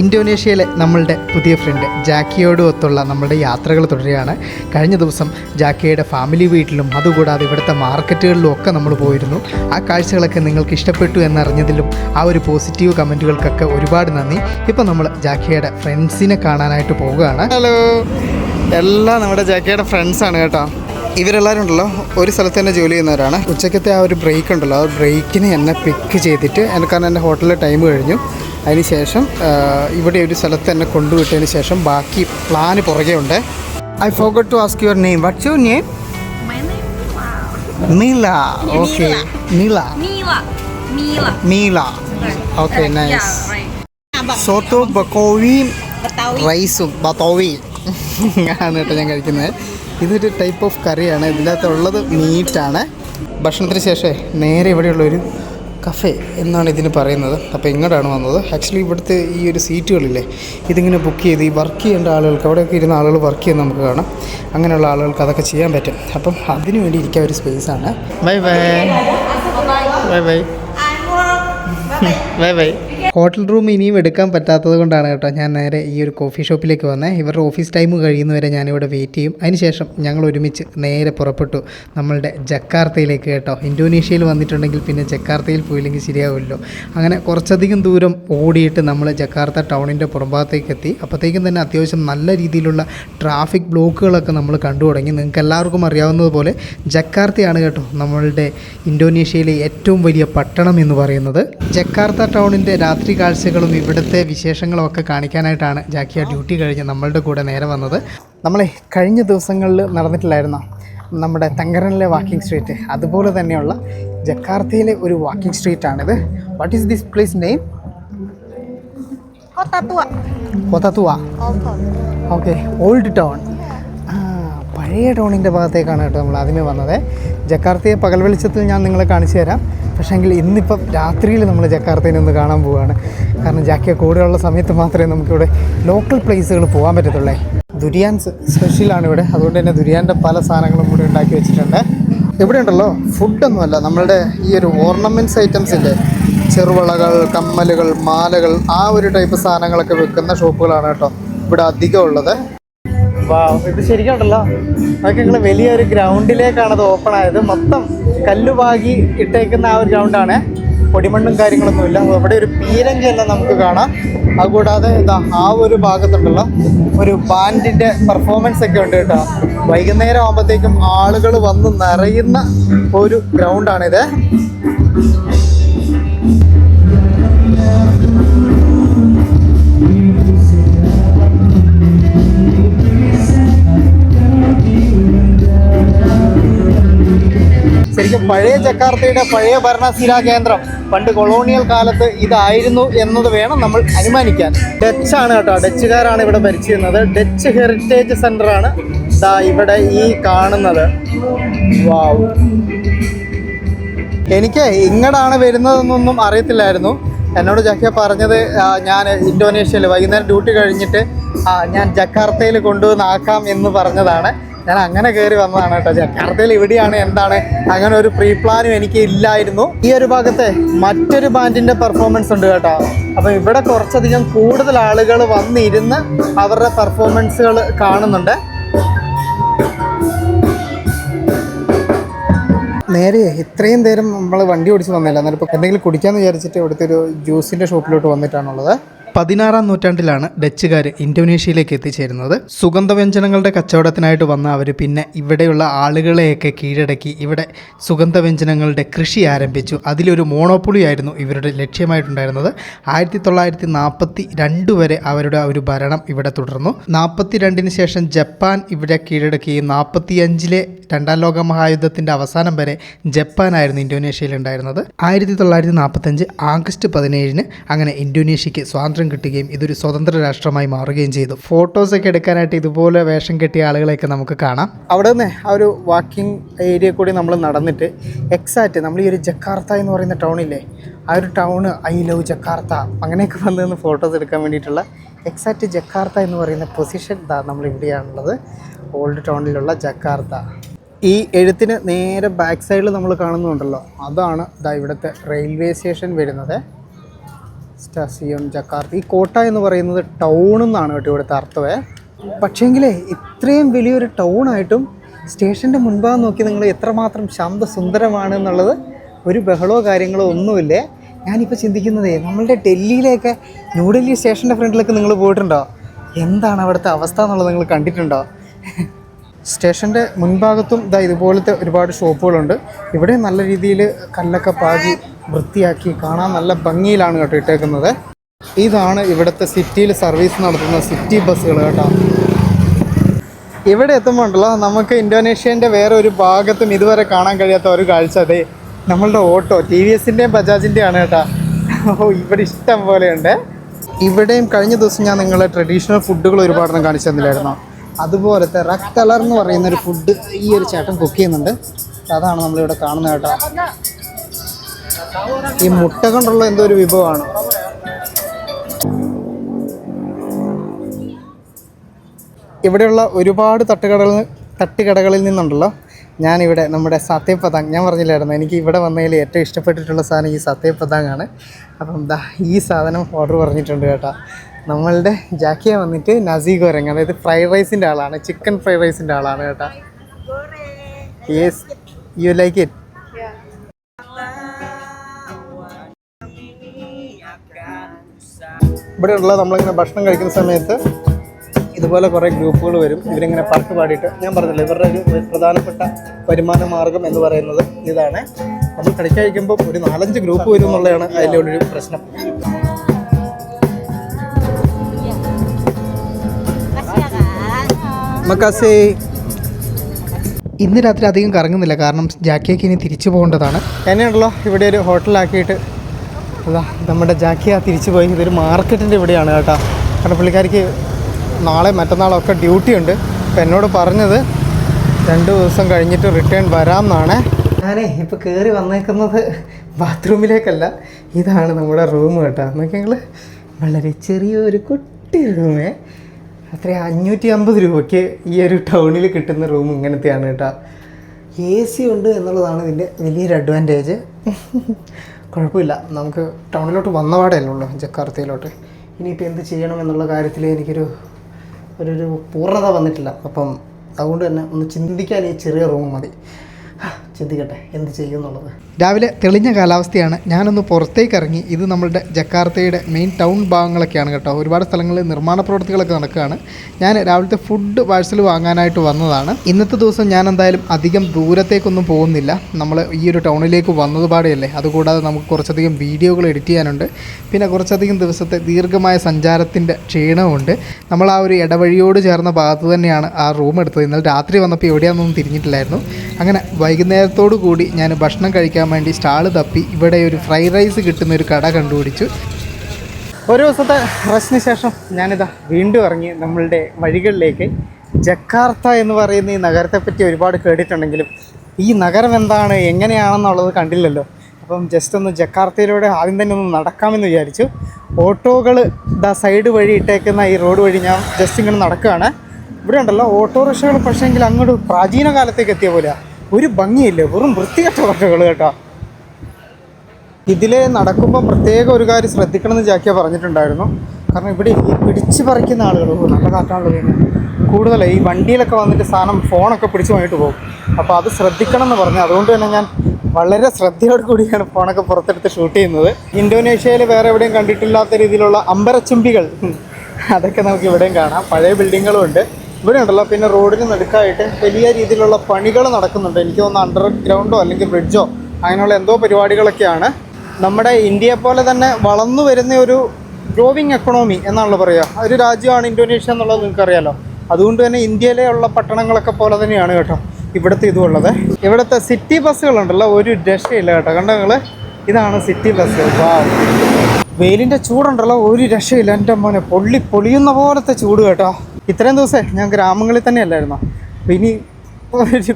ഇന്തോനേഷ്യയിലെ നമ്മളുടെ പുതിയ ഫ്രണ്ട് ജാക്കിയോടും ഒത്തുള്ള നമ്മളുടെ യാത്രകൾ തുടരുകയാണ്. കഴിഞ്ഞ ദിവസം ജാക്കിയുടെ ഫാമിലി വീട്ടിലും അതുകൂടാതെ ഇവിടുത്തെ മാർക്കറ്റുകളിലും ഒക്കെ നമ്മൾ പോയിരുന്നു. ആ കാഴ്ചകളൊക്കെ നിങ്ങൾക്ക് ഇഷ്ടപ്പെട്ടു എന്നറിഞ്ഞതിലും ആ ഒരു പോസിറ്റീവ് കമന്റുകൾക്കൊക്കെ ഒരുപാട് നന്ദി. ഇപ്പം നമ്മൾ ജാക്കിയുടെ ഫ്രണ്ട്സിനെ കാണാനായിട്ട് പോവുകയാണ്. ഹലോ എല്ലാം നമ്മുടെ ജാക്കിയുടെ ഫ്രണ്ട്സാണ് കേട്ടോ. ഇവരെല്ലാവരും ഉണ്ടല്ലോ. ഒരു സ്ഥലത്ത് തന്നെ ജോലി ചെയ്യുന്നവരാണ്. ഉച്ചക്കത്തെ ആ ഒരു ബ്രേക്ക് ഉണ്ടല്ലോ. ആ ബ്രേക്കിന് എന്നെ പിക്ക് ചെയ്തിട്ട് കാരണം എന്റെ ഹോട്ടലിൽ ടൈം കഴിഞ്ഞു. അതിന് ശേഷം ഇവിടെ ഒരു സ്ഥലത്ത് എന്നെ കൊണ്ടുവിട്ടതിന് ശേഷം ബാക്കി പ്ലാന് പുറകെ ഉണ്ട്. I forgot to ask your name what's your name Nila okay Nila. Nila okay nice. സോത്തോ ബക്കോവി. റൈസും ബത്തോവി ആണ് കേട്ടോ ഞാൻ കഴിക്കുന്നത്. ഇതൊരു ടൈപ്പ് ഓഫ് കറിയാണ് ഇതിനകത്തുള്ളത് മീറ്റാണ് ഭക്ഷണത്തിന് ശേഷമേ നേരെ ഇവിടെയുള്ള ഒരു കഫേ എന്നാണ് ഇതിന് പറയുന്നത്. അപ്പോൾ ഇങ്ങോട്ടാണ് വന്നത്. ആക്ച്വലി ഇവിടുത്തെ ഈ ഒരു സീറ്റുകളില്ലേ ഇതിങ്ങനെ ബുക്ക് ചെയ്ത് ഈ വർക്ക് ചെയ്യേണ്ട ആളുകൾക്ക് അവിടെയൊക്കെ ഇരുന്ന ആളുകൾ വർക്ക് ചെയ്യുന്ന നമുക്ക് കാണാം. അങ്ങനെയുള്ള ആളുകൾക്ക് അതൊക്കെ ചെയ്യാൻ പറ്റും. അപ്പം അതിനു വേണ്ടി ഇരിക്കാൻ ഒരു സ്പേസാണ് bye bye bye bye bye bye hotel room ഇനിയും എടുക്കാൻ പറ്റാത്തത് കൊണ്ടാണ് കേട്ടോ ഞാൻ നേരെ ഈ ഒരു കോഫി ഷോപ്പിലേക്ക് വന്നത് ഇവരുടെ ഓഫീസ് ടൈം കഴിയുന്നവരെ ഞാനിവിടെ വെയിറ്റ് ചെയ്യും. അതിനുശേഷം ഞങ്ങൾ ഒരുമിച്ച് നേരെ പുറപ്പെട്ടു നമ്മളുടെ ജക്കാർത്തയിലേക്ക് കേട്ടോ. ഇന്തോനേഷ്യയിൽ വന്നിട്ടുണ്ടെങ്കിൽ പിന്നെ ജക്കാർത്തയിൽ പോയില്ലെങ്കിൽ ശരിയാവില്ലല്ലോ അങ്ങനെ കുറച്ചധികം ദൂരം ഓടിയിട്ട് നമ്മൾ ജക്കാർത്ത ടൗണിന്റെ പുറംഭാഗത്തേക്ക് എത്തി. അപ്പോഴത്തേക്കും തന്നെ അത്യാവശ്യം നല്ല രീതിയിലുള്ള ട്രാഫിക് ബ്ലോക്കുകളൊക്കെ നമ്മൾ കണ്ടു തുടങ്ങി. നിങ്ങൾക്ക് എല്ലാവർക്കും അറിയാവുന്നതുപോലെ ജക്കാർത്തയാണ് കേട്ടോ നമ്മളുടെ ഇന്തോനേഷ്യയിലെ ഏറ്റവും വലിയ പട്ടണം എന്ന് പറയുന്നത്. ജക്കാർത്ത ടൗണിന്റെ രാത്രി കാഴ്ചകളും ഇവിടുത്തെ വിശേഷങ്ങളും ഒക്കെ കാണിക്കാനായിട്ടാണ് ജാക്കിയ ഡ്യൂട്ടി കഴിഞ്ഞ് നമ്മളുടെ കൂടെ നേരെ വന്നത്. നമ്മളെ കഴിഞ്ഞ ദിവസങ്ങളിൽ നടന്നിട്ടില്ലായിരുന്ന? നമ്മുടെ തങ്കരനിലെ വാക്കിംഗ് സ്ട്രീറ്റ്. അതുപോലെ തന്നെയുള്ള ജക്കാർത്തയിലെ ഒരു walking സ്ട്രീറ്റാണിത്. What is this place name. Kota Tua. Okay old town പഴയ ടൗണിന്റെ ഭാഗത്തേക്കാണ് കേട്ടോ നമ്മൾ ആദ്യമേ വന്നത്. ജക്കാർത്തയെ പകൽ വെളിച്ചത്തിൽ ഞാൻ നിങ്ങളെ കാണിച്ചു തരാം. പക്ഷേങ്കിൽ ഇന്നിപ്പം രാത്രിയിൽ നമ്മൾ ജക്കാർത്തയിൽ ഒന്ന് കാണാൻ പോവുകയാണ്. കാരണം ജാക്കിയ കൂടെയുള്ള സമയത്ത് മാത്രമേ നമുക്കിവിടെ ലോക്കൽ പ്ലേസുകൾ പോകാൻ പറ്റത്തുള്ളേ. ദുരിയാൻസ് സ്പെഷ്യലാണ് ഇവിടെ. അതുകൊണ്ട് തന്നെ ദുരിയാന്റെ പല സാധനങ്ങളും ഇവിടെ ഉണ്ടാക്കി വെച്ചിട്ടുണ്ട്. ഇവിടെ ഉണ്ടല്ലോ ഫുഡൊന്നുമല്ല നമ്മളുടെ ഈ ഒരു ഓർണമെന്റ്സ് ഐറ്റംസ് ഇല്ലേ? ചെറുവളകൾ കമ്മലുകൾ മാലകൾ ആ ഒരു ടൈപ്പ് സാധനങ്ങളൊക്കെ വെക്കുന്ന ഷോപ്പുകളാണ് കേട്ടോ ഇവിടെ അധികം ഉള്ളത്. ഇത് ശരിക്കും ഉണ്ടല്ലോ. അതൊക്കെ ഞങ്ങൾ വലിയൊരു ഗ്രൗണ്ടിലേക്കാണ് അത് ഓപ്പൺ ആയത്. മൊത്തം കല്ലുപാകി ഇട്ടേക്കുന്ന ആ ഒരു ഗ്രൗണ്ടാണ് പൊടിമണ്ണും കാര്യങ്ങളൊന്നുമില്ല അവിടെ ഒരു പീരങ്കി എല്ലാം നമുക്ക് കാണാം. അതുകൂടാതെ ഇതാ ആ ഒരു ഭാഗത്തുണ്ടല്ലോ. ഒരു ബാൻഡിന്റെ പെർഫോമൻസ് ഒക്കെ ഉണ്ട് കേട്ടോ. വൈകുന്നേരം ആകുമ്പോഴത്തേക്കും ആളുകൾ വന്ന് നിറയുന്ന ഒരു ഗ്രൗണ്ടാണിത് ശരിക്കും പഴയ ജക്കാർത്തയുടെ പഴയ ഭരണശിലാ കേന്ദ്രം. പണ്ട് കൊളോണിയൽ കാലത്ത് ഇതായിരുന്നു എന്നത് വേണം നമ്മൾ അനുമാനിക്കാൻ. ഡച്ച് ആണ് കേട്ടോ. ഡച്ചുകാരാണ് ഇവിടെ ഭരിച്ചിരുന്നത്. ഡച്ച് ഹെറിറ്റേജ് സെന്റർ ദാ ഇവിടെ ഈ കാണുന്നത്. വാവ് എനിക്ക് ഇങ്ങടാണ് വരുന്നതെന്നൊന്നും അറിയത്തില്ലായിരുന്നു. എന്നോട് ജക്കിയ പറഞ്ഞത് ഞാൻ ഇന്തോനേഷ്യയിൽ വൈകുന്നേരം ഡ്യൂട്ടി കഴിഞ്ഞിട്ട് ഞാൻ ജക്കാർത്തയിൽ കൊണ്ടുവന്നാക്കാം എന്ന് പറഞ്ഞതാണ്. ഞാൻ അങ്ങനെ കയറി വന്നതാണ് കേട്ടോ. ജക്കാർത്തയിൽ ഇവിടെയാണ് എന്താണ്? അങ്ങനെ ഒരു പ്രീ പ്ലാനും എനിക്ക് ഇല്ലായിരുന്നു. ഈ ഒരു ഭാഗത്തെ മറ്റൊരു ബാൻഡിന്റെ പെർഫോമൻസ് ഉണ്ട് കേട്ടോ. അപ്പോൾ ഇവിടെ കുറച്ചധികം കൂടുതൽ ആളുകൾ വന്നിരുന്ന് അവരുടെ പെർഫോമൻസുകൾ കാണുന്നുണ്ട്. നേരെ ഇത്രയും നേരം നമ്മൾ വണ്ടി ഓടിച്ച് വന്നില്ല ഇപ്പോൾ എന്തെങ്കിലും കുടിക്കാമെന്ന് വിചാരിച്ചിട്ട് ഇവിടുത്തെ ഒരു ജ്യൂസിന്റെ ഷോപ്പിലോട്ട് വന്നിട്ടാണുള്ളത്. പതിനാറാം നൂറ്റാണ്ടിലാണ് ഡച്ചുകാർ ഇന്തോനേഷ്യയിലേക്ക് എത്തിച്ചേരുന്നത്. സുഗന്ധവ്യഞ്ജനങ്ങളുടെ കച്ചവടത്തിനായിട്ട് വന്ന അവർ പിന്നെ ഇവിടെയുള്ള ആളുകളെയൊക്കെ കീഴടക്കി ഇവിടെ സുഗന്ധവ്യഞ്ജനങ്ങളുടെ കൃഷി ആരംഭിച്ചു. അതിലൊരു മോണോപ്പൊളിയായിരുന്നു ഇവരുടെ ലക്ഷ്യമായിട്ടുണ്ടായിരുന്നത്. ആയിരത്തി തൊള്ളായിരത്തി നാൽപ്പത്തി രണ്ട് വരെ അവരുടെ ഒരു ഭരണം ഇവിടെ തുടർന്നു. നാൽപ്പത്തി രണ്ടിന് ശേഷം ജപ്പാൻ ഇവിടെ കീഴടക്കുകയും നാൽപ്പത്തി അഞ്ചിലെ രണ്ടാം ലോക മഹായുദ്ധത്തിന്റെ അവസാനം വരെ ജപ്പാനായിരുന്നു ഇന്തോനേഷ്യയിൽ ഉണ്ടായിരുന്നത് ആയിരത്തി തൊള്ളായിരത്തി നാൽപ്പത്തഞ്ച് ആഗസ്റ്റ് പതിനേഴിന് അങ്ങനെ ഇന്തോനേഷ്യയ്ക്ക് സ്വാതന്ത്ര്യം കിട്ടുകയും ഇതൊരു സ്വതന്ത്ര രാഷ്ട്രമായി മാറുകയും ചെയ്തു. ഫോട്ടോസൊക്കെ എടുക്കാനായിട്ട് ഇതുപോലെ വേഷം കെട്ടിയ ആളുകളെയൊക്കെ നമുക്ക് കാണാം. അവിടെ നിന്ന് ആ ഒരു വാക്കിംഗ് ഏരിയ കൂടി നമ്മൾ നടന്നിട്ട് എക്സാക്റ്റ് നമ്മൾ ഈ ഒരു ജക്കാർത്ത എന്ന് പറയുന്ന ടൗണില്ലേ ആ ഒരു ടൗൺ ഐ ലവ് ജക്കാർത്ത അങ്ങനെയൊക്കെ വന്ന് നിന്ന് ഫോട്ടോസ് എടുക്കാൻ വേണ്ടിയിട്ടുള്ള എക്സാക്റ്റ് ജക്കാർത്ത എന്ന് പറയുന്ന പൊസിഷൻ നമ്മൾ ഇവിടെയാണുള്ളത്. Old ടൗണിലുള്ള Jakarta. ഈ എഴുത്തിന് നേരെ ബാക്ക് സൈഡിൽ നമ്മൾ കാണുന്നുണ്ടല്ലോ. അതാണ് ഇതാ ഇവിടുത്തെ റെയിൽവേ സ്റ്റേഷൻ വരുന്നത്. Stasiun Jakarta. ഈ കോട്ട എന്ന് പറയുന്നത് ടൗൺ എന്നാണ് കേട്ടോ ഇവിടുത്തെ അർത്ഥമേ പക്ഷേങ്കിലേ ഇത്രയും വലിയൊരു ടൗൺ ആയിട്ടും സ്റ്റേഷന്റെ മുൻഭാഗം നോക്കി നിങ്ങൾ എത്രമാത്രം ശാന്തസുന്ദരമാണ് എന്നുള്ളത് ഒരു ബഹളോ കാര്യങ്ങളോ ഒന്നുമില്ലേ? ഞാനിപ്പോൾ ചിന്തിക്കുന്നതേ നമ്മളുടെ ഡൽഹിയിലേക്ക് ന്യൂഡൽഹി സ്റ്റേഷന്റെ ഫ്രണ്ടിലേക്ക് നിങ്ങൾ പോയിട്ടുണ്ടോ? എന്താണ് അവിടുത്തെ അവസ്ഥ എന്നുള്ളത് നിങ്ങൾ കണ്ടിട്ടുണ്ടോ? സ്റ്റേഷന്റെ മുൻഭാഗത്തും ഇതാ ഇതുപോലത്തെ ഒരുപാട് ഷോപ്പുകളുണ്ട്. ഇവിടെ നല്ല രീതിയിൽ കല്ലൊക്കെ പാകി വൃത്തിയാക്കി കാണാൻ നല്ല ഭംഗിയിലാണ് കേട്ടോ ഇട്ടേക്കുന്നത്. ഇതാണ് ഇവിടുത്തെ സിറ്റിയിൽ സർവീസ് നടത്തുന്ന സിറ്റി ബസ്സുകൾ കേട്ടോ. ഇവിടെ എത്തുമ്പോൾ ഉണ്ടല്ലോ നമുക്ക് ഇന്തോനേഷ്യന്റെ വേറെ ഒരു ഭാഗത്തും ഇതുവരെ കാണാൻ കഴിയാത്ത ഒരു കാഴ്ച. അതെ നമ്മളുടെ ഓട്ടോ ടി വി എസിന്റെയും ബജാജിന്റെയാണ് കേട്ടോ. ഓ ഇവിടെ ഇഷ്ടം പോലെയുണ്ട്. ഇവിടെയും കഴിഞ്ഞ ദിവസം ഞാൻ നിങ്ങളെ ട്രഡീഷണൽ ഫുഡുകൾ ഒരുപാടെണ്ണം കാണിച്ചു തന്നില്ലായിരുന്നോ? അതുപോലത്തെ റക് കളർ എന്ന് പറയുന്ന ഒരു ഫുഡ് ഈ ഒരു ചേട്ടൻ കുക്ക് ചെയ്യുന്നുണ്ട്. അതാണ് നമ്മളിവിടെ കാണുന്നത് കേട്ടോ. ഈ മുട്ട കൊണ്ടുള്ള എന്തോ ഒരു വിഭവമാണ്. ഇവിടെയുള്ള ഒരുപാട് തട്ടുകടകളിൽ തട്ടുകടകളിൽ നിന്നുണ്ടല്ലോ. ഞാനിവിടെ നമ്മുടെ സത്യപ്രതാങ് ഞാൻ പറഞ്ഞില്ലായിരുന്നു എനിക്ക് ഇവിടെ വന്നതിൽ ഏറ്റവും ഇഷ്ടപ്പെട്ടിട്ടുള്ള സാധനം ഈ സത്യപ്രതാങ് ആണ് അപ്പം ദാ ഈ സാധനം ഓർഡർ പറഞ്ഞിട്ടുണ്ട് കേട്ടോ. നമ്മളുടെ ജാക്കിയ വന്നിട്ട് നസീ ഗോരങ് അതായത് ഫ്രൈഡ് റൈസിന്റെ ആളാണ് ചിക്കൻ ഫ്രൈഡ് റൈസിന്റെ ആളാണ് കേട്ടോ. യെസ് യു ലൈക്ക് ഇറ്റ് ഇവിടെയുള്ള നമ്മളിങ്ങനെ ഭക്ഷണം കഴിക്കുന്ന സമയത്ത് ഇതുപോലെ കുറേ ഗ്രൂപ്പുകൾ വരും. ഇവരിങ്ങനെ പാട്ട് പാടിയിട്ട് ഞാൻ പറഞ്ഞില്ല ഇവരുടെ ഒരു പ്രധാനപ്പെട്ട വരുമാന മാർഗം എന്ന് പറയുന്നത് ഇതാണ്. നമ്മൾ കളിക്കഴിക്കുമ്പോൾ ഒരു നാലഞ്ച് ഗ്രൂപ്പ് വരും എന്നുള്ളതാണ് അതിന്റെ ഒരു പ്രശ്നം. മക്കാസേ ഇന്ന് രാത്രി അധികം കറങ്ങുന്നില്ല കാരണം ജാക്കിയൊക്കെ ഇനി തിരിച്ചു പോകേണ്ടതാണ്. എന്നെയുണ്ടല്ലോ ഇവിടെ ഒരു ഹോട്ടലാക്കിയിട്ട് അതാ നമ്മുടെ ജാക്കിയ തിരിച്ചു പോയി. ഇതൊരു മാർക്കറ്റിന്റെ ഇവിടെയാണ് കേട്ടോ. കാരണം പുള്ളിക്കാരിക്ക് നാളെ മറ്റന്നാളൊക്കെ ഡ്യൂട്ടി ഉണ്ട് അപ്പം എന്നോട് പറഞ്ഞത് രണ്ട് ദിവസം കഴിഞ്ഞിട്ട് റിട്ടേൺ വരാം എന്നാണ് ഞാനേ ഇപ്പോൾ കയറി വന്നേക്കുന്നത് ബാത്റൂമിലേക്കല്ല. ഇതാണ് നമ്മുടെ റൂം കേട്ടോ. ഞങ്ങൾ വളരെ ചെറിയൊരു കുട്ടി റൂമേ. അത്ര അഞ്ഞൂറ്റി അമ്പത് രൂപയ്ക്ക് ഈ ഒരു ടൗണിൽ കിട്ടുന്ന റൂം ഇങ്ങനത്തെയാണ് കേട്ടോ. എ സി ഉണ്ട് എന്നുള്ളതാണ് ഇതിന്റെ വലിയൊരു അഡ്വാന്റേജ് കുഴപ്പമില്ല. നമുക്ക് ടൗണിലോട്ട് വന്ന പാടല്ലേ ഉള്ളൂ ജക്കാർത്തയിലോട്ട്. ഇനിയിപ്പോൾ എന്ത് ചെയ്യണം എന്നുള്ള കാര്യത്തിൽ എനിക്കൊരു ഒരു പൂർണത വന്നിട്ടില്ല. അപ്പം അതുകൊണ്ട് തന്നെ ഒന്ന് ചിന്തിക്കാൻ ഈ ചെറിയ റൂം മതി. ചിന്തിക്കട്ടെ എന്ത് ചെയ്യുന്നുള്ളത്? രാവിലെ തെളിഞ്ഞ കാലാവസ്ഥയാണ്. ഞാനൊന്ന് പുറത്തേക്ക് ഇറങ്ങി ഇത് നമ്മളുടെ ജക്കാർത്തയുടെ മെയിൻ ടൗൺ ഭാഗങ്ങളൊക്കെയാണ് കേട്ടോ. ഒരുപാട് സ്ഥലങ്ങളിൽ നിർമ്മാണ പ്രവർത്തികളൊക്കെ നടക്കുകയാണ്. ഞാൻ രാവിലത്തെ ഫുഡ് പാഴ്സൽ വാങ്ങാനായിട്ട് വന്നതാണ്. ഇന്നത്തെ ദിവസം ഞാൻ എന്തായാലും അധികം ദൂരത്തേക്കൊന്നും പോകുന്നില്ല. നമ്മൾ ഈ ഒരു ടൗണിലേക്ക് വന്നത് പാടെയല്ലേ? അതുകൂടാതെ നമുക്ക് കുറച്ചധികം വീഡിയോകൾ എഡിറ്റ് ചെയ്യാനുണ്ട്. പിന്നെ കുറച്ചധികം ദിവസത്തെ ദീർഘമായ സഞ്ചാരത്തിന്റെ ക്ഷീണമുണ്ട് നമ്മൾ ആ ഒരു ഇടവഴിയോട് ചേർന്ന ഭാഗത്ത് തന്നെയാണ് ആ റൂം എടുത്തത്. ഇന്നലെ രാത്രി വന്നപ്പോൾ എവിടെയാണെന്നൊന്നും തിരിഞ്ഞിട്ടില്ലായിരുന്നു. അങ്ങനെ വൈകുന്നേരത്തോടു കൂടി ഞാൻ ഭക്ഷണം കഴിക്കാൻ വേണ്ടി സ്റ്റാൾ തപ്പി ഇവിടെ ഒരു ഫ്രൈഡ് റൈസ് കിട്ടുന്ന ഒരു കട കണ്ടുപിടിച്ചു. ഒരു ദിവസത്തെ റസ്റ്റിന് ശേഷം ഞാനിതാ വീണ്ടും ഇറങ്ങി നമ്മളുടെ വഴികളിലേക്ക്. ജക്കാർത്ത എന്ന് പറയുന്ന ഈ നഗരത്തെപ്പറ്റി ഒരുപാട് കേട്ടിട്ടുണ്ടെങ്കിലും ഈ നഗരം എന്താണ് എങ്ങനെയാണെന്നുള്ളത് കണ്ടില്ലല്ലോ. അപ്പം ജസ്റ്റ് ഒന്ന് ജക്കാർത്തയിലൂടെ ആദ്യം തന്നെ ഒന്ന് നടക്കാമെന്ന് വിചാരിച്ചു. ഓട്ടോകൾ ഇതാ സൈഡ് വഴി ഇട്ടേക്കുന്ന ഈ റോഡ് വഴി ഞാൻ ജസ്റ്റ് ഇങ്ങനെ നടക്കുകയാണ്. ഇവിടെ ഉണ്ടല്ലോ ഓട്ടോറിക്ഷകൾ പക്ഷേങ്കിൽ അങ്ങോട്ട് പ്രാചീന കാലത്തേക്ക് എത്തിയ പോലെ ഒരു ഭംഗിയില്ല? വെറും വൃത്തികെട്ട ഓട്ടോകൾ കേട്ടോ. ഇതിലെ നടക്കുമ്പോൾ പ്രത്യേക ഒരു കാര്യം ശ്രദ്ധിക്കണം എന്ന് ജാക്കിയ പറഞ്ഞിട്ടുണ്ടായിരുന്നു. കാരണം ഇവിടെ ഈ പിടിച്ച് പറിക്കുന്ന ആളുകൾ നല്ല കാറ്റാണല്ലോ വീണ്ടും കൂടുതൽ ഈ വണ്ടിയിലൊക്കെ വന്നിട്ട് സാധനം ഫോണൊക്കെ പിടിച്ച് പോയിട്ട് പോകും. അപ്പോൾ അത് ശ്രദ്ധിക്കണം എന്ന് പറഞ്ഞു. അതുകൊണ്ട് തന്നെ ഞാൻ വളരെ ശ്രദ്ധയോട് കൂടിയാണ് ഫോണൊക്കെ പുറത്തെടുത്ത് ഷൂട്ട് ചെയ്യുന്നത്. ഇന്തോനേഷ്യയിൽ വേറെ എവിടെയും കണ്ടിട്ടില്ലാത്ത രീതിയിലുള്ള അമ്പരച്ചുംബികൾ അതൊക്കെ നമുക്ക് ഇവിടെയും കാണാം. പഴയ ബിൽഡിങ്ങുകളും ഉണ്ട്. ഇവിടെ ഉണ്ടല്ലോ പിന്നെ റോഡിന് നടുക്കായിട്ട് വലിയ രീതിയിലുള്ള പണികൾ നടക്കുന്നുണ്ട്. എനിക്ക് തോന്നുന്നു അണ്ടർഗ്രൗണ്ടോ അല്ലെങ്കിൽ ബ്രിഡ്ജോ അങ്ങനെയുള്ള എന്തോ പരിപാടികളൊക്കെയാണ്. നമ്മുടെ ഇന്ത്യയെ പോലെ തന്നെ വളർന്നു വരുന്ന ഒരു ഗ്രോവിങ് എക്കണോമി എന്നാണല്ലോ പറയുക. ഒരു രാജ്യമാണ് ഇന്തോനേഷ്യ എന്നുള്ളത് നിങ്ങൾക്കറിയാലോ. അതുകൊണ്ട് തന്നെ ഇന്ത്യയിലെ ഉള്ള പട്ടണങ്ങളൊക്കെ പോലെ തന്നെയാണ് കേട്ടോ ഇവിടുത്തെ ഇതുള്ളത് ഇവിടുത്തെ സിറ്റി ബസ്സുകളുണ്ടല്ലോ ഒരു രക്ഷയില്ല കേട്ടോ. കണ്ടോ നിങ്ങൾ ഇതാണ് സിറ്റി ബസ് വെയിലിന്റെ ചൂടുണ്ടല്ലോ ഒരു രക്ഷയില്ല. എന്റെ മോനെ പൊള്ളി പൊളിയുന്ന പോലത്തെ ചൂട് കേട്ടോ. ഇത്രയും ദിവസമേ ഞാൻ ഗ്രാമങ്ങളിൽ തന്നെ അല്ലായിരുന്നു അപ്പോൾ ഇനി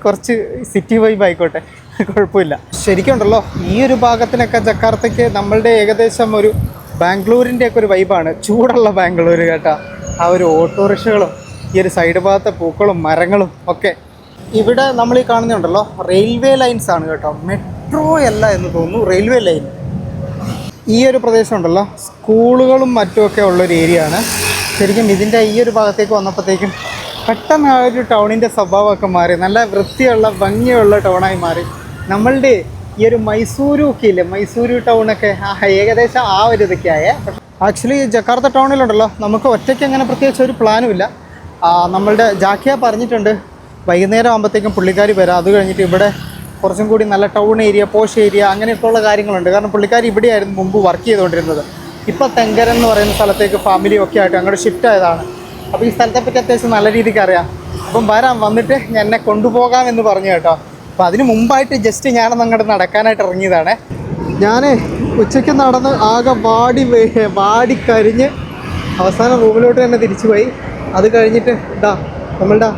കുറച്ച് സിറ്റി വൈബ് ആയിക്കോട്ടെ. കുഴപ്പമില്ല. ശരിക്കുണ്ടല്ലോ ഈ ഒരു ഭാഗത്തിനൊക്കെ ജക്കാർത്തയ്ക്ക് നമ്മളുടെ ഏകദേശം ഒരു ബാംഗ്ലൂരിന്റെ ഒക്കെ ഒരു വൈബാണ് ചൂടുള്ള ബാംഗ്ലൂർ കേട്ടോ. ആ ഒരു ഓട്ടോറിക്ഷകളും ഈ ഒരു സൈഡ് ഭാഗത്തെ പൂക്കളും മരങ്ങളും ഒക്കെ. ഇവിടെ നമ്മൾ ഈ കാണുന്നുണ്ടല്ലോ റെയിൽവേ ലൈൻസ് ആണ് കേട്ടോ. മെട്രോ അല്ല എന്ന് തോന്നുന്നു റെയിൽവേ ലൈൻ ഈ ഒരു പ്രദേശം ഉണ്ടല്ലോ സ്കൂളുകളും മറ്റുമൊക്കെ ഉള്ളൊരു ഏരിയ ആണ്. ശരിക്കും ഇതിന്റെ ഈ ഒരു ഭാഗത്തേക്ക് വന്നപ്പോഴത്തേക്കും പെട്ടെന്ന് ആ ഒരു ടൗണിന്റെ സ്വഭാവമൊക്കെ മാറി. നല്ല വൃത്തിയുള്ള ഭംഗിയുള്ള ടൗണായി മാറി. നമ്മളുടെ ഈ ഒരു മൈസൂരു ഒക്കെ ഇല്ലേ? മൈസൂരു ടൗണൊക്കെ ആ ഏകദേശം ആ ഒരു ഇതൊക്കെയായേ ആക്ച്വലി ജക്കാർത്ത ടൗണിലുണ്ടല്ലോ നമുക്ക് ഒറ്റയ്ക്ക് അങ്ങനെ പ്രത്യേകിച്ച് ഒരു പ്ലാനും ഇല്ല. നമ്മളുടെ ജാക്കിയ പറഞ്ഞിട്ടുണ്ട്. വൈകുന്നേരം ആകുമ്പോഴത്തേക്കും പുള്ളിക്കാരി വരാം. അത് കഴിഞ്ഞിട്ട് ഇവിടെ കുറച്ചും കൂടി നല്ല ടൗൺ ഏരിയ പോഷ് ഏരിയ അങ്ങനെയൊക്കെയുള്ള കാര്യങ്ങളുണ്ട്. കാരണം പുള്ളിക്കാരി ഇവിടെയായിരുന്നു മുമ്പ് വർക്ക് ചെയ്തുകൊണ്ടിരുന്നത്. ഇപ്പോൾ തെങ്കര എന്ന് പറയുന്ന സ്ഥലത്തേക്ക് ഫാമിലി ഒക്കെ ആയിട്ട് അങ്ങോട്ട് ഷിഫ്റ്റ് ആയതാണ്. അപ്പോൾ ഈ സ്ഥലത്തെ പറ്റി അത്യാവശ്യം നല്ല രീതിക്ക് അറിയാം. അപ്പം വരാം വന്നിട്ട് എന്നെ കൊണ്ടുപോകാം എന്ന് പറഞ്ഞു കേട്ടോ. അപ്പം അതിന് മുമ്പായിട്ട് ജസ്റ്റ് ഞാനൊന്ന് അങ്ങോട്ട് നടക്കാനായിട്ട് ഇറങ്ങിയതാണ്. ഞാൻ ഉച്ചയ്ക്ക് നടന്ന് ആകെ വാടി വാടി കരിഞ്ഞ് അവസാന റൂമിലോട്ട് തന്നെ തിരിച്ചു പോയി അത് കഴിഞ്ഞിട്ട് ഇതാ നമ്മളുടെ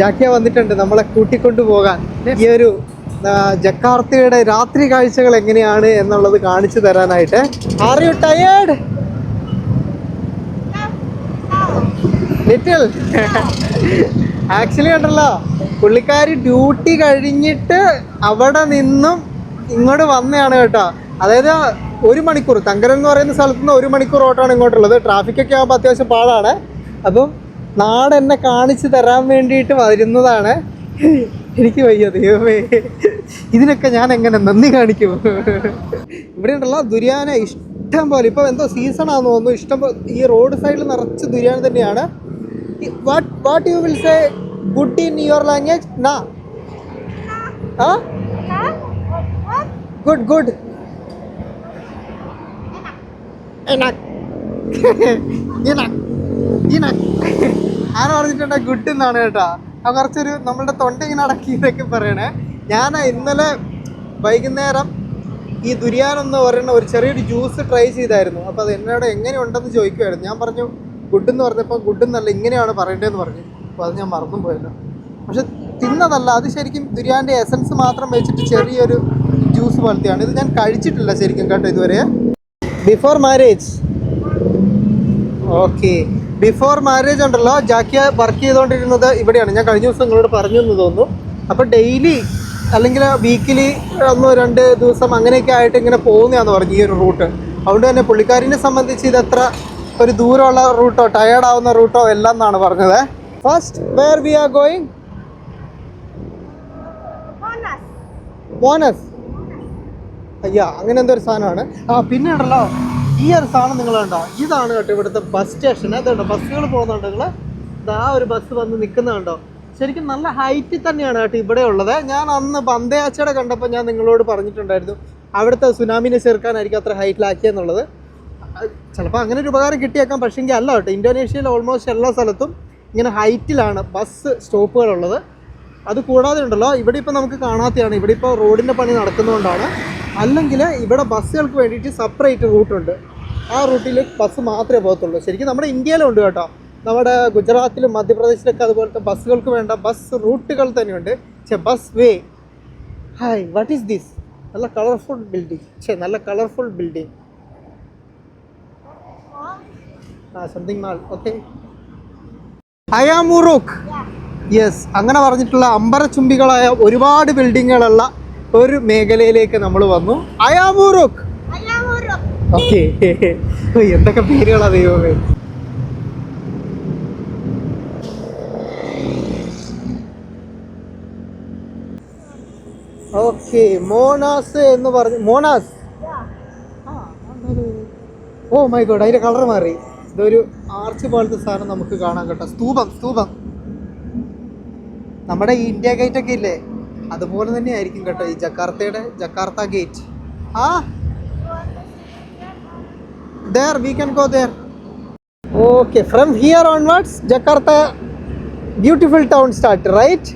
ജാക്കിയ വന്നിട്ടുണ്ട് നമ്മളെ കൂട്ടിക്കൊണ്ടു പോകാൻ ഈ ഒരു ജക്കാർത്തയുടെ രാത്രി കാഴ്ചകൾ എങ്ങനെയാണ് എന്നുള്ളത് കാണിച്ചു തരാനായിട്ട്. Are you tired little actually ഉണ്ടല്ലോ പുള്ളിക്കാരി ഡ്യൂട്ടി കഴിഞ്ഞിട്ട് അവിടെ നിന്നും ഇങ്ങോട്ട് വന്നതാണ് കേട്ടോ. അതായത് ഒരു മണിക്കൂർ തങ്കരൻ എന്ന് പറയുന്ന സ്ഥലത്ത് നിന്ന് ഒരു മണിക്കൂർ ഓട്ടമാണ് ഇങ്ങോട്ടുള്ളത്. ട്രാഫിക് ഒക്കെ ആകുമ്പോൾ അത്യാവശ്യം പാടാണ്. അപ്പം നാട് എന്നെ കാണിച്ചു തരാൻ വേണ്ടിയിട്ട് വരുന്നതാണ്. എനിക്ക് വയ്യ ദൈവമേ. ഇതിനൊക്കെ ഞാൻ എങ്ങനെ നന്ദി കാണിക്കും? ഇവിടെ ഉണ്ടല്ലോ ദുര്യാന ഇഷ്ടം പോലെ. ഇപ്പം എന്തോ സീസൺ ആണെന്ന് തോന്നുന്നു. ഇഷ്ടം പോലെ ഈ റോഡ് സൈഡിൽ നിറച്ച് ദുര്യാന തന്നെയാണ്. What what you will say good in your language നാ ആ? ഗുഡ് ഗുഡ് ആരും പറഞ്ഞിട്ടുണ്ട് ഗുഡ് എന്നാണ് കേട്ടോ. അത് കുറച്ചൊരു നമ്മളുടെ തൊണ്ട ഇങ്ങനെ അടക്കി പറയണേ. ഞാൻ ഇന്നലെ വൈകുന്നേരം ഈ ദുരിയാൻ എന്ന് പറയുന്ന ഒരു ചെറിയൊരു ജ്യൂസ് ട്രൈ ചെയ്തായിരുന്നു. അപ്പോൾ അത് എന്നോട് എങ്ങനെയുണ്ടെന്ന് ചോദിക്കുമായിരുന്നു ഞാൻ പറഞ്ഞു ഗുഡ് എന്ന് പറഞ്ഞപ്പോൾ ഗുഡ് എന്നല്ല ഇങ്ങനെയാണ് പറയേണ്ടതെന്ന് പറഞ്ഞു. അപ്പോൾ അത് ഞാൻ മറന്നും പോയല്ലോ പക്ഷെ തിന്നതല്ല അത് ശരിക്കും ദുരിയാന്റെ എസൻസ് മാത്രം വെച്ചിട്ട് ചെറിയൊരു ജ്യൂസ് പോലത്തെയാണ്. ഇത് ഞാൻ കഴിച്ചിട്ടില്ല ശരിക്കും കേട്ടോ ഇതുവരെ. Before marriage okay before marriage ഉണ്ടല്ലോ. ജാക്കിയ വർക്ക് ചെയ്തുകൊണ്ടിരുന്നത് ഇവിടെയാണ്. ഞാൻ കഴിഞ്ഞ ദിവസം നിങ്ങളോട് പറഞ്ഞു എന്ന് തോന്നുന്നു. അപ്പോൾ ഡെയിലി അല്ലെങ്കിൽ വീക്കിലി ഒന്നോ രണ്ട് ദിവസം അങ്ങനെയൊക്കെ ആയിട്ട് ഇങ്ങനെ പോകുന്നതാന്ന് പറഞ്ഞു ഈ ഒരു റൂട്ട് അതുകൊണ്ട് തന്നെ പുള്ളിക്കാരിനെ സംബന്ധിച്ച് ഇത് എത്ര ഒരു ദൂരമുള്ള റൂട്ടോ ടയേർഡ് ആവുന്ന റൂട്ടോ എല്ലാം എന്നാണ് പറഞ്ഞത്. First where we are going bonus ബോനസ് അയ്യാ അങ്ങനെ എന്തോ ഒരു സാധനമാണ്. ആ പിന്നെ ഉണ്ടല്ലോ ഈ ഒരു സാധനം നിങ്ങൾ കണ്ടോ? ഇതാണ് കേട്ടോ ഇവിടുത്തെ ബസ് സ്റ്റേഷൻ അതുണ്ടോ ബസ്സുകൾ പോകുന്നുണ്ട് നിങ്ങൾ ആ ഒരു ബസ് വന്ന് നിൽക്കുന്നുണ്ടോ ശരിക്കും നല്ല ഹൈറ്റിൽ തന്നെയാണ് കേട്ടോ ഇവിടെ ഉള്ളത്. ഞാൻ അന്ന് പന്തയാച്ചയുടെ കണ്ടപ്പോൾ ഞാൻ നിങ്ങളോട് പറഞ്ഞിട്ടുണ്ടായിരുന്നു അവിടുത്തെ സുനാമിനെ ചേർക്കാനായിരിക്കും അത്ര ഹൈറ്റിലാക്കിയെന്നുള്ളത് ചിലപ്പോൾ അങ്ങനെ ഒരു ഉപകാരം കിട്ടിയേക്കാം പക്ഷേങ്കിൽ അല്ല കേട്ടോ. ഇന്തോനേഷ്യയിൽ ഓൾമോസ്റ്റ് എല്ലാ സ്ഥലത്തും ഇങ്ങനെ ഹൈറ്റിലാണ് ബസ് സ്റ്റോപ്പുകളുള്ളത് അത് കൂടാതെ ഉണ്ടല്ലോ ഇവിടെ ഇപ്പോൾ നമുക്ക് കാണാത്തതാണ്. ഇവിടെ ഇപ്പോൾ റോഡിന്റെ പണി നടക്കുന്നതുകൊണ്ടാണ് അല്ലെങ്കിൽ ഇവിടെ ബസ്സുകൾക്ക് വേണ്ടിയിട്ട് സെപ്പറേറ്റ് റൂട്ടുണ്ട് ആ റൂട്ടിൽ ബസ് മാത്രമേ പോകത്തുള്ളൂ. ശരിക്കും നമ്മുടെ ഇന്ത്യയിലുണ്ട് കേട്ടോ. നമ്മുടെ ഗുജറാത്തിലും മധ്യപ്രദേശിലൊക്കെ അതുപോലത്തെ ബസ്സുകൾക്ക് വേണ്ട ബസ് റൂട്ടുകൾ തന്നെയുണ്ട്. പക്ഷേ busway. Hi what is this നല്ല കളർഫുൾ ബിൽഡിംഗ് പക്ഷേ നല്ല കളർഫുൾ ബിൽഡിംഗ് ആ സംതിങ് മാൾ ഓക്കെ അയാമുറൂക്ക് യെസ് അങ്ങനെ പറഞ്ഞിട്ടുള്ള അമ്പരച്ചുംബികളായ ഒരുപാട് ബിൽഡിങ്ങുകളുള്ള ഒരു മേഖലയിലേക്ക് നമ്മൾ വന്നു. അയാമുറൂക്ക്. ഓക്കെ എന്തൊക്കെ പേരുകളാണ് ദൈവമേ? ഓക്കെ മോണാസ് എന്ന് പറഞ്ഞു മോണാസ് ഓ മൈ ഗോഡ് അതിന്റെ കളർ മാറി. ഇതൊരു ആർച്ച് പോലത്തെ സാധനം നമുക്ക് കാണാൻ കേട്ടോ. സ്തൂപം സ്തൂപം. നമ്മുടെ ഈ ഇന്ത്യ ഗേറ്റ് ഒക്കെ ഇല്ലേ? അതുപോലെ തന്നെ ആയിരിക്കും കേട്ടോ ഈ ജക്കാർത്തയുടെ ജക്കാർത്ത ഗേറ്റ് ആ? There we can go there okay from here onwards Jakarta beautiful town start right?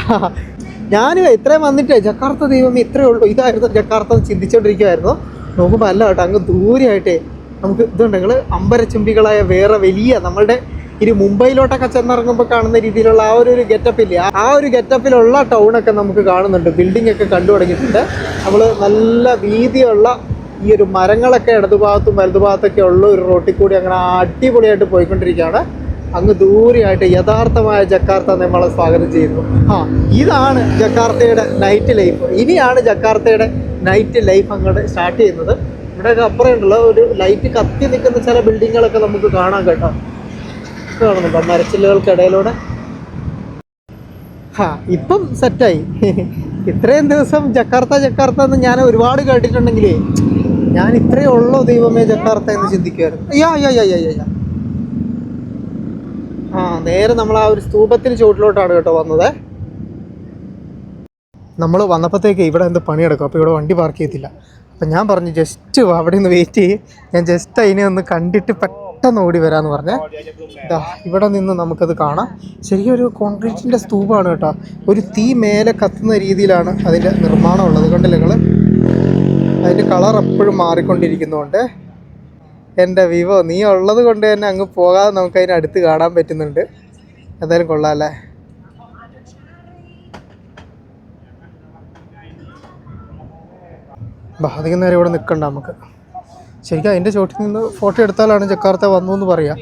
ഞാനും ഇത്രയും വന്നിട്ടേ ജക്കാർത്ത ദൈവം ഇത്രയേ ഉള്ളൂ. ഇതായിരുന്നു ജക്കാർത്ത എന്ന് ചിന്തിച്ചുകൊണ്ടിരിക്കുമായിരുന്നു നോക്കുമ്പോൾ അല്ല കേട്ടോ അങ്ങ് ദൂരെയായിട്ടേ നമുക്ക് ഇതുണ്ട്. ഞങ്ങൾ അമ്പരച്ചുംബികളായ വേറെ വലിയ നമ്മളുടെ ഇനി മുംബൈയിലോട്ടൊക്കെ ചെന്നിറങ്ങുമ്പോൾ കാണുന്ന രീതിയിലുള്ള ആ ഒരു ഗെറ്റപ്പ് ഇല്ലേ? ആ ഒരു ഗെറ്റപ്പിലുള്ള ടൗണൊക്കെ നമുക്ക് കാണുന്നുണ്ട്. ബിൽഡിംഗ് ഒക്കെ കണ്ടു തുടങ്ങിയിട്ടുണ്ട്. നമ്മൾ നല്ല വീതിയുള്ള ഈ ഒരു മരങ്ങളൊക്കെ ഇടതുഭാഗത്തും വലതുഭാഗത്തൊക്കെ ഉള്ള ഒരു റോട്ടിൽ കൂടി അങ്ങനെ അടിപൊളിയായിട്ട് പോയിക്കൊണ്ടിരിക്കുകയാണ്. അങ്ങ് ദൂരെയായിട്ട് യഥാർത്ഥമായ ജക്കാർത്ത നമ്മളെ സ്വാഗതം ചെയ്യുന്നു. ആ ഇതാണ് ജക്കാർത്തയുടെ നൈറ്റ് ലൈഫ് ഇനിയാണ് ജക്കാർത്തയുടെ നൈറ്റ് ലൈഫ് അങ്ങോട്ട് സ്റ്റാർട്ട് ചെയ്യുന്നത്. ഇവിടെയൊക്കെ അപ്പുറം ഉണ്ടല്ലോ ഒരു ലൈറ്റ് കത്തി നിൽക്കുന്ന ചില ബിൽഡിങ്ങുകളൊക്കെ നമുക്ക് കാണാൻ കേട്ടോ. കാണുന്നുണ്ടോ മരച്ചില്ലുകൾക്കിടയിലൂടെ. ഹാ ഇപ്പം സെറ്റായി ഇത്രയും ദിവസം ജക്കാർത്ത ജക്കാർത്ത എന്ന് ഞാൻ ഒരുപാട് കേട്ടിട്ടുണ്ടെങ്കിലേ ഞാൻ ഇത്രയേ ഉള്ളൂ ദൈവമേ ജക്കാർത്ത എന്ന് ചിന്തിക്കുമായിരുന്നു അയ്യോ അയ്യോ അയ്യോ അയ്യോ നേരെ നമ്മൾ ആ ഒരു സ്തൂപത്തിന് ചുവട്ടിലോട്ടാണ് കേട്ടോ വന്നത്. നമ്മൾ വന്നപ്പോഴത്തേക്ക് ഇവിടെ എന്ത് പണിയെടുക്കും? അപ്പോൾ ഇവിടെ വണ്ടി പാർക്ക് ചെയ്യത്തില്ല. അപ്പം ഞാൻ പറഞ്ഞു ജസ്റ്റ് അവിടെ നിന്ന് വെയിറ്റ് ചെയ്യും. ഞാൻ ജസ്റ്റ് അതിനെ ഒന്ന് കണ്ടിട്ട് പെട്ടെന്ന് ഓടി വരാമെന്ന് പറഞ്ഞേ. ഇവിടെ നിന്ന് നമുക്കത് കാണാം. ശരിക്കും ഒരു കോൺക്രീറ്റിന്റെ സ്തൂപമാണ് കേട്ടോ. ഒരു തീ മേലെ കത്തുന്ന രീതിയിലാണ് അതിന്റെ നിർമ്മാണം ഉള്ളത്. കണ്ടില്ല നിങ്ങൾ അതിന്റെ കളർ എപ്പോഴും മാറിക്കൊണ്ടിരിക്കുന്നുണ്ട് എന്റെ വിവോ നീ ഉള്ളത് കൊണ്ട് തന്നെ അങ്ങ് പോകാതെ നമുക്ക് അതിന് അടുത്ത് കാണാൻ പറ്റുന്നുണ്ട്. എന്തായാലും കൊള്ളാം അല്ലേ? അധികം ഇവിടെ നിൽക്കണ്ട നമുക്ക്. ശരിക്കും അതിന്റെ ചോട്ടിൽ നിന്ന് ഫോട്ടോ എടുത്താലാണ് ജക്കാർത്ത വന്നു എന്ന് പറയാം.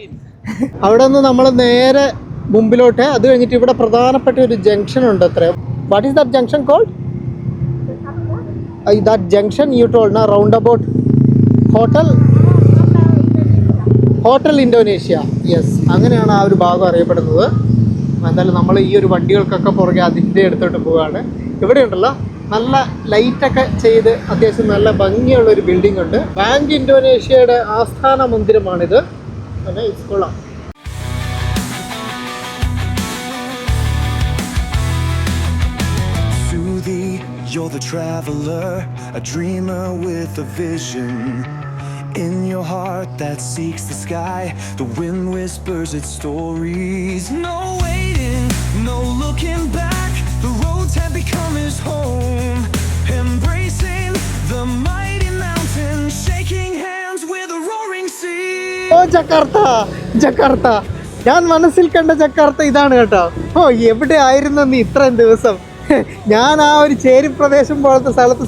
അവിടെ നിന്ന് നമ്മൾ നേരെ മുമ്പിലോട്ട് അത് കഴിഞ്ഞിട്ട് ഇവിടെ പ്രധാനപ്പെട്ട ഒരു ജംഗ്ഷൻ ഉണ്ട് അത്ര. What is that junction called that junction you told roundabout hotel hotel Indonesia yes അങ്ങനെയാണ് ആ ഒരു ഭാഗം അറിയപ്പെടുന്നത്. എന്തായാലും നമ്മൾ ഈ ഒരു വണ്ടികൾക്കൊക്കെ പുറകെ അതിന്റെ അടുത്തോട്ട് പോവുകയാണ്. ഇവിടെ ഉണ്ടല്ലോ നല്ല ലൈറ്റൊക്കെ ചെയ്ത് അത്യാവശ്യം നല്ല ഭംഗിയുള്ള ഒരു ബിൽഡിംഗ് ഉണ്ട്. ബാങ്ക് ഇൻഡോനേഷ്യയുടെ ആസ്ഥാന മന്ദിരമാണിത്. പിന്നെ Suthi, you're the traveler, a dreamer with a vision. In your heart that seeks the sky, the wind whispers its stories. No waiting, no looking back. The roads have become his home. Embracing the mighty mountain, shaking hands with a roaring sea. Oh, Jakarta! Jakarta! ഞാൻ മനസ്സിൽ കണ്ട Jakarta ഇതാണ് കേട്ടോ ഓ എവിടെ ആയിരുന്നു നീ ഇത്രയും ദിവസം ഞാൻ ആ ഒരു ചേരി പ്രദേശം പോലത്തെ സ്ഥലത്ത്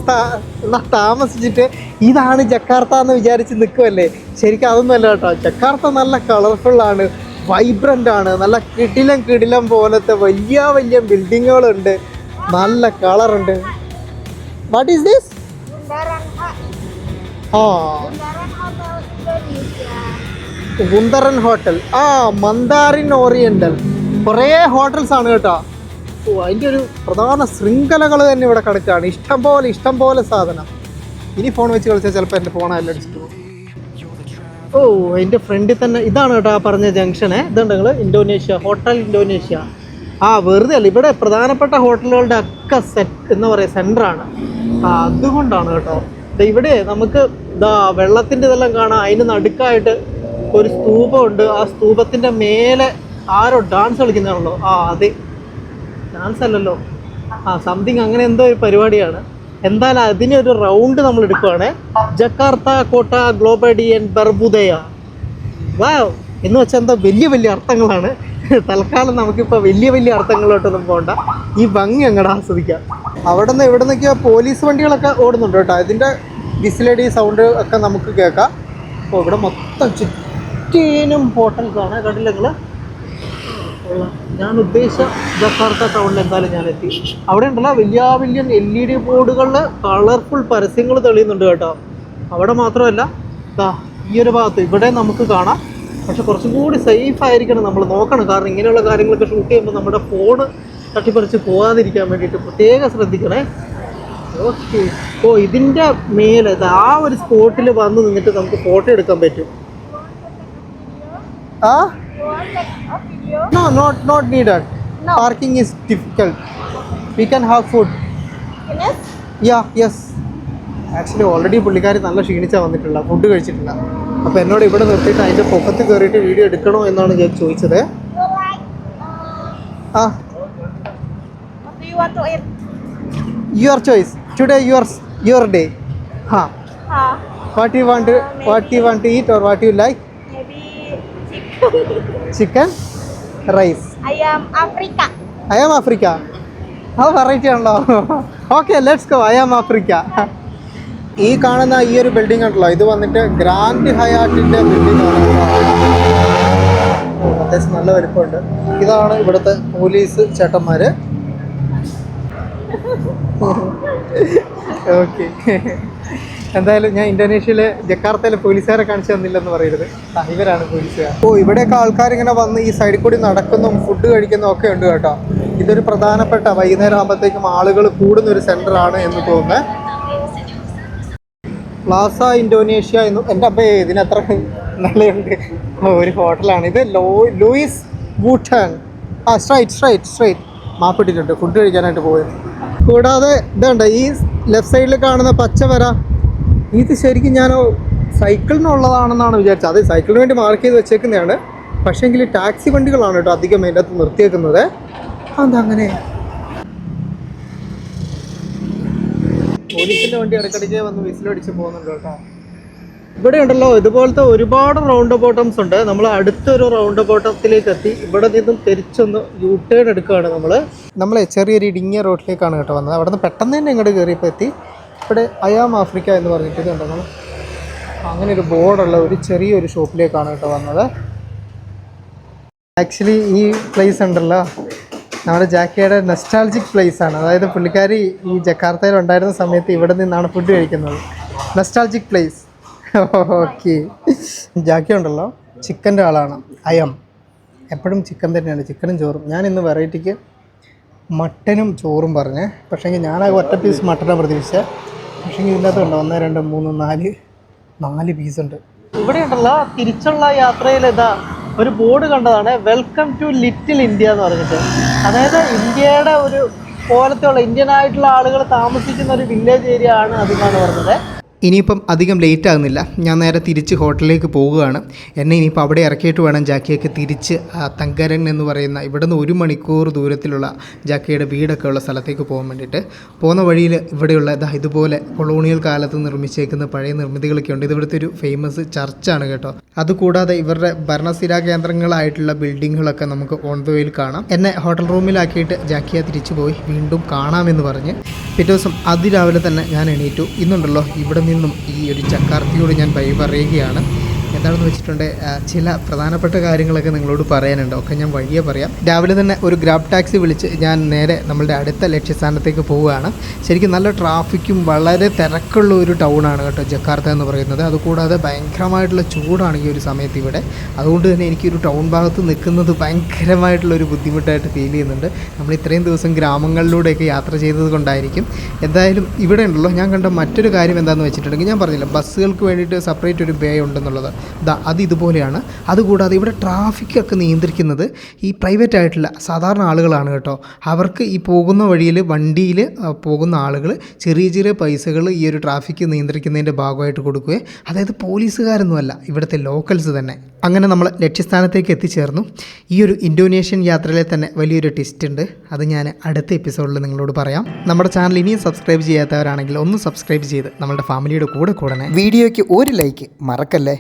താമസിച്ചിട്ട് ഇതാണ് ജക്കാർത്ത എന്ന് വിചാരിച്ച് നിൽക്കുമല്ലേ ശരിക്കും അതൊന്നുമല്ല കേട്ടോ. ജക്കാർത്ത നല്ല കളർഫുള്ളാണ് വൈബ്രന്റ് ആണ് നല്ല കിടിലം കിടിലം പോലത്തെ വലിയ വലിയ ബിൽഡിങ്ങുകളുണ്ട് നല്ല കളറുണ്ട് വാട്ട് ഈസ് ദിസ്. ആ. കുന്തറൻ ഹോട്ടൽ ആ മന്ദാറിൻ ഓറിയന്റൽ കുറേ ഹോട്ടൽസ് ആണ് കേട്ടോ. അതിന്റെ ഒരു പ്രധാന ശൃംഖലകൾ തന്നെ ഇവിടെ കിടക്കുകയാണ്. ഇഷ്ടം പോലെ ഇഷ്ടം പോലെ സാധനം. ഇനി ഫോൺ വെച്ച് കളിച്ചാൽ ചിലപ്പോൾ എന്റെ ഫോൺ എല്ലാം അടിച്ചിട്ട് പോകും. ഓ എന്റെ ഫ്രണ്ടിൽ തന്നെ ഇതാണ് കേട്ടോ ആ പറഞ്ഞ ജംഗ്ഷനെ ഇതുണ്ട് നിങ്ങൾ ഇന്തോനേഷ്യ ഹോട്ടൽ ഇന്തോനേഷ്യ. ആ വെറുതെ അല്ല ഇവിടെ പ്രധാനപ്പെട്ട ഹോട്ടലുകളുടെ ഒക്കെ സെറ്റ് എന്ന് പറയുക സെന്ററാണ് ആ അതുകൊണ്ടാണ് കേട്ടോ. ഇവിടെ നമുക്ക് ഇതാ വെള്ളത്തിന്റെ ഇതെല്ലാം കാണാം. അതിന് നടുക്കായിട്ട് ഒരു സ്തൂപമുണ്ട്. ആ സ്തൂപത്തിന്റെ മേലെ ആരോ ഡാൻസ് കളിക്കുന്നതാണല്ലോ. ആ അതെ. ഡാൻസ് അല്ലല്ലോ. ആ സംതിങ് അങ്ങനെ എന്തോ ഒരു പരിപാടിയാണ്. എന്തായാലും ഒരു റൗണ്ട് നമ്മൾ എടുക്കുവാണ്. ജക്കാർത്ത കോട്ട ഗ്ലോബഡിയൻ ബർബുദയ. വാ എന്ന് വെച്ചാൽ എന്താ വലിയ വലിയ അർത്ഥങ്ങളാണ്. തൽക്കാലം നമുക്കിപ്പോൾ വലിയ വലിയ അർത്ഥങ്ങളിലോട്ടൊന്നും പോകണ്ട ഈ ഭംഗി അങ്ങോട്ട് ആസ്വദിക്കാം. അവിടെ നിന്ന് ഇവിടെ നിന്നൊക്കെയോ പോലീസ് വണ്ടികളൊക്കെ ഓടുന്നുണ്ട് കേട്ടോ. അതിന്റെ വിസിലടി സൗണ്ട് ഒക്കെ നമുക്ക് കേൾക്കാം. അപ്പോൾ ഇവിടെ മൊത്തം ചുറ്റീനും ഹോട്ടൽസാണ് കണ്ടില്ല ഞാൻ ഉദ്ദേശിച്ച ജക്കാർത്ത ടൗണിൽ എന്തായാലും ഞാൻ എത്തി. അവിടെ ഉണ്ടല്ലോ വലിയ വലിയ എൽ ഇ ഡി ബോർഡുകളിൽ കളർഫുൾ പരസ്യങ്ങൾ തെളിയുന്നുണ്ട് കേട്ടോ. അവിടെ മാത്രമല്ല ഈ ഒരു ഭാഗത്ത് ഇവിടെ നമുക്ക് കാണാം. പക്ഷെ കുറച്ചും കൂടി സേഫ് ആയിരിക്കണം നമ്മൾ നോക്കണം. കാരണം ഇങ്ങനെയുള്ള കാര്യങ്ങളൊക്കെ ഷൂട്ട് ചെയ്യുമ്പോൾ നമ്മുടെ ഫോണ് തട്ടിപ്പറിച്ച് പോകാതിരിക്കാൻ വേണ്ടിയിട്ട് പ്രത്യേകം ശ്രദ്ധിക്കണേ. ഓക്കെ ഓ ഇതിന്റെ മേലെ ആ ഒരു സ്പോട്ടിൽ വന്ന് നിന്നിട്ട് നമുക്ക് ഫോട്ടോ എടുക്കാൻ പറ്റും. ആ? Video? No, not not needed. No. Parking is difficult. We can have food. Yes? Yeah, yes. Actually already പുള്ളിക്കാരി നല്ല ക്ഷീണിച്ചാണ് വന്നിട്ടില്ല ഫുഡ് കഴിച്ചിട്ടില്ല അപ്പോൾ എന്നോട് ഇവിടെ നിർത്തിയിട്ട് അതിന്റെ പൊക്കത്ത് കയറിയിട്ട് വീഡിയോ എടുക്കണോ എന്നാണ് ഞാൻ ചോദിച്ചത്? Uh, ആ what do you want to eat? Your choice today your your day ഹാ what you want what you want to eat or what you like chicken rice Ayam Africa I am Africa അത് variety ആണല്ലോ. Okay let's go I am Africa ഈ കാണുന്ന ഈ ഒരു building ഉണ്ടല്ലോ. ഇത് വന്നിട്ട് ഗ്രാൻഡ് ഹയാറ്റിന്റെ ബിൽഡിംഗ് ആണ് അത്യാവശ്യം നല്ല വലിപ്പമുണ്ട്. ഇതാണ് ഇവിടുത്തെ പോലീസ് ചേട്ടന്മാർ ഓക്കെ എന്തായാലും ഞാൻ ഇന്തോനേഷ്യയിലെ ജക്കാർത്തയിലെ പോലീസുകാരെ കാണിച്ചു തന്നില്ലെന്ന് പറയരുത്. ഇവരാണ് പോലീസുകാർ. ഓ ഇവിടെയൊക്കെ ആൾക്കാർ ഇങ്ങനെ വന്ന് ഈ സൈഡിൽ കൂടി നടക്കുന്നതും ഫുഡ് കഴിക്കുന്നതും ഒക്കെ ഉണ്ട് കേട്ടോ. ഇതൊരു പ്രധാനപ്പെട്ട വൈകുന്നേരം ആകുമ്പോഴത്തേക്കും ആളുകൾ കൂടുന്ന ഒരു സെന്റർ ആണ് എന്ന് തോന്നുന്നത് പ്ലാസ ഇൻഡോനേഷ്യ എന്ന് എന്റെ അപ്പേ ഇതിനത്ര നല്ലതുണ്ട് ഒരു ഹോട്ടലാണ്. ഇത് ലോ ലൂയിസ് വൂട്ടാൻ ആ സ്ട്രൈറ്റ് സ്ട്രൈറ്റ് സ്ട്രൈറ്റ് മാപ്പിട്ടിട്ടുണ്ട് ഫുഡ് കഴിക്കാനായിട്ട് പോയത്. കൂടാതെ ഇതുണ്ട് ഈ ലെഫ്റ്റ് സൈഡിൽ കാണുന്ന പച്ച വര ഇത് ശരിക്കും ഞാൻ സൈക്കിളിനുള്ളതാണെന്നാണ് വിചാരിച്ചത്. അത് സൈക്കിളിന് വേണ്ടി മാർക്ക് ചെയ്ത് വെച്ചേക്കുന്നതാണ്. പക്ഷേങ്കിൽ ടാക്സി വണ്ടികളാണ് കേട്ടോ അധികം അതിന്റെ അകത്ത് നിർത്തിയേക്കുന്നത്. അതങ്ങനെ? പോലീസിന്റെ വണ്ടി ഇടയ്ക്കിടയ്ക്ക് വന്ന് വിസിലടിച്ച് പോകുന്നുണ്ട് കേട്ടോ. ഇവിടെ ഉണ്ടല്ലോ ഇതുപോലത്തെ ഒരുപാട് റൗണ്ട് ബോട്ടംസ് ഉണ്ട്. നമ്മൾ അടുത്തൊരു റൗണ്ട് ബോട്ടത്തിലേക്ക് എത്തി. ഇവിടെ നിന്നും തിരിച്ചൊന്ന് യൂ ടേൺ എടുക്കുകയാണ് നമ്മൾ നമ്മൾ ചെറിയൊരു ഇടുങ്ങിയ റോഡിലേക്കാണ് കേട്ടോ വന്നത്. അവിടെ നിന്ന് പെട്ടെന്ന് തന്നെ ഇങ്ങോട്ട് കയറിയപ്പോൾ എത്തി. ഇവിടെ അയാം ആഫ്രിക്ക എന്ന് പറഞ്ഞിട്ട് നമ്മൾ അങ്ങനെ ഒരു ബോർഡുള്ള ഒരു ചെറിയൊരു ഷോപ്പിലേക്കാണ് കേട്ടോ വന്നത്. ആക്ച്വലി ഈ പ്ലേസ് ഉണ്ടല്ലോ. നമ്മുടെ ജാക്കിയുടെ നെസ്റ്റാൾജിക് പ്ലേസ് ആണ്. അതായത് പുള്ളിക്കാരി ഈ ജക്കാർത്തയിൽ ഉണ്ടായിരുന്ന സമയത്ത് ഇവിടെ നിന്നാണ് ഫുഡ് കഴിക്കുന്നത്. നെസ്റ്റാൾജിക് പ്ലേസ് ഓക്കെ ജാക്കി ഉണ്ടല്ലോ. ചിക്കന്റെ ആളാണ്. അയം എപ്പോഴും ചിക്കൻ തന്നെയാണ്. ചിക്കനും ചോറും. ഞാൻ ഇന്ന് വെറൈറ്റിക്ക് മട്ടനും ചോറും പറഞ്ഞേ. പക്ഷേങ്കിൽ ഞാൻ ആ ഒറ്റ പീസ് മട്ടനാണ് പ്രതീക്ഷിച്ചത് പക്ഷേങ്കിൽ ഇതിനകത്തുണ്ട്. ഒന്ന് രണ്ട് മൂന്ന് നാല് നാല് പീസ് ഉണ്ട്. ഇവിടെ ഉണ്ടല്ല തിരിച്ചുള്ള യാത്രയിൽ ഇതാ ഒരു ബോർഡ് കണ്ടതാണ്. വെൽക്കം ടു ലിറ്റിൽ ഇന്ത്യ എന്ന് പറഞ്ഞിട്ട്. അതായത് ഇന്ത്യയുടെ ഒരു പോലത്തെ ഉള്ള ഇന്ത്യൻ ആയിട്ടുള്ള ആളുകൾ താമസിക്കുന്ന ഒരു വില്ലേജ് ഏരിയ ആണ് അതെന്നാണ് പറഞ്ഞത്. ഇനിയിപ്പം അധികം ലേറ്റ് ആകുന്നില്ല. ഞാൻ നേരെ തിരിച്ച് ഹോട്ടലിലേക്ക് പോവുകയാണ്. എന്നെ ഇനിയിപ്പോൾ അവിടെ ഇറക്കിയിട്ട് വേണം ജാക്കിയൊക്കെ തിരിച്ച് തങ്കരൻ എന്ന് പറയുന്ന ഇവിടുന്ന് ഒരു മണിക്കൂർ ദൂരത്തിലുള്ള ജാക്കിയുടെ വീടൊക്കെ ഉള്ള സ്ഥലത്തേക്ക് പോകാൻ വേണ്ടിയിട്ട്. പോകുന്ന വഴിയിൽ ഇവിടെയുള്ള ഇതാ ഇതുപോലെ കൊളോണിയൽ കാലത്ത് നിർമ്മിച്ചേക്കുന്ന പഴയ നിർമ്മിതികളൊക്കെ ഉണ്ട്. ഇത് ഇവിടുത്തെ ഒരു ഫേമസ് ചർച്ചാണ് കേട്ടോ. അതുകൂടാതെ ഇവരുടെ ഭരണസ്ഥിരാ കേന്ദ്രങ്ങളായിട്ടുള്ള ബിൽഡിങ്ങുകളൊക്കെ നമുക്ക് ഓൺ ദ വേയിൽ കാണാം. എന്നെ ഹോട്ടൽ റൂമിലാക്കിയിട്ട് ജാക്കിയ തിരിച്ചു പോയി വീണ്ടും കാണാമെന്ന് പറഞ്ഞ് പിറ്റേ ദിവസം അതിരാവിലെ തന്നെ ഞാൻ എണീറ്റു. ഇന്നുണ്ടല്ലോ ഇവിടെ നിന്നും ഈ ഒരു ചക്കാർത്തിയോട് ഞാൻ ബൈ പറയുകയാണ് എന്താണെന്ന് വെച്ചിട്ടുണ്ട് ചില പ്രധാനപ്പെട്ട കാര്യങ്ങളൊക്കെ നിങ്ങളോട് പറയാനുണ്ട്. ഒക്കെ ഞാൻ വഴിയെ പറയാം. രാവിലെ തന്നെ ഒരു ഗ്രാബ് ടാക്സി വിളിച്ച് ഞാൻ നേരെ നമ്മളുടെ അടുത്ത ലക്ഷ്യസ്ഥാനത്തേക്ക് പോവുകയാണ്. ശരിക്കും നല്ല ട്രാഫിക്കും വളരെ തിരക്കുള്ള ഒരു ടൗണാണ് കേട്ടോ ജക്കാർത്ത എന്ന് പറയുന്നത്. അതുകൂടാതെ ഭയങ്കരമായിട്ടുള്ള ചൂടാണ് ഈ ഒരു സമയത്ത് ഇവിടെ. അതുകൊണ്ട് തന്നെ എനിക്കൊരു ടൗൺ ഭാഗത്ത് നിൽക്കുന്നത് ഭയങ്കരമായിട്ടുള്ള ഒരു ബുദ്ധിമുട്ടായിട്ട് ഫീൽ ചെയ്യുന്നുണ്ട്. നമ്മൾ ഇത്രയും ദിവസം ഗ്രാമങ്ങളിലൂടെയൊക്കെ യാത്ര ചെയ്തത് കൊണ്ടായിരിക്കും. എന്തായാലും ഇവിടെ ഉണ്ടല്ലോ. ഞാൻ കണ്ട മറ്റൊരു കാര്യം എന്താണെന്ന് വെച്ചിട്ടുണ്ടെങ്കിൽ ഞാൻ പറഞ്ഞില്ല ബസ്സുകൾക്ക് വേണ്ടിയിട്ട് സെപ്പറേറ്റ് ഒരു ബേ ഉണ്ടെന്നുള്ളത്. അത് ഇതുപോലെയാണ്. അതുകൂടാതെ ഇവിടെ ട്രാഫിക്കൊക്കെ നിയന്ത്രിക്കുന്നത് ഈ പ്രൈവറ്റ് ആയിട്ടുള്ള സാധാരണ ആളുകളാണ് കേട്ടോ. അവർക്ക് ഈ പോകുന്ന വഴിയിൽ വണ്ടിയിൽ പോകുന്ന ആളുകൾ ചെറിയ ചെറിയ പൈസകൾ ഈ ഒരു ട്രാഫിക്ക് നിയന്ത്രിക്കുന്നതിന്റെ ഭാഗമായിട്ട് കൊടുക്കുകയും. അതായത് പോലീസുകാരൊന്നുമല്ല ഇവിടുത്തെ ലോക്കൽസ് തന്നെ. അങ്ങനെ നമ്മൾ ലക്ഷ്യസ്ഥാനത്തേക്ക് എത്തിച്ചേർന്നു. ഈ ഒരു ഇന്തോനേഷ്യൻ യാത്രയിലെ തന്നെ വലിയൊരു ടിസ്റ്റ് ഉണ്ട്. അത് ഞാൻ അടുത്ത എപ്പിസോഡിൽ നിങ്ങളോട് പറയാം. നമ്മുടെ ചാനൽ ഇനിയും സബ്സ്ക്രൈബ് ചെയ്യാത്തവരാണെങ്കിൽ ഒന്ന് സബ്സ്ക്രൈബ് ചെയ്ത് നമ്മുടെ ഫാമിലിയുടെ കൂടെ കൂടണേ. വീഡിയോയ്ക്ക് ഒരു ലൈക്ക് മറക്കല്ലേ?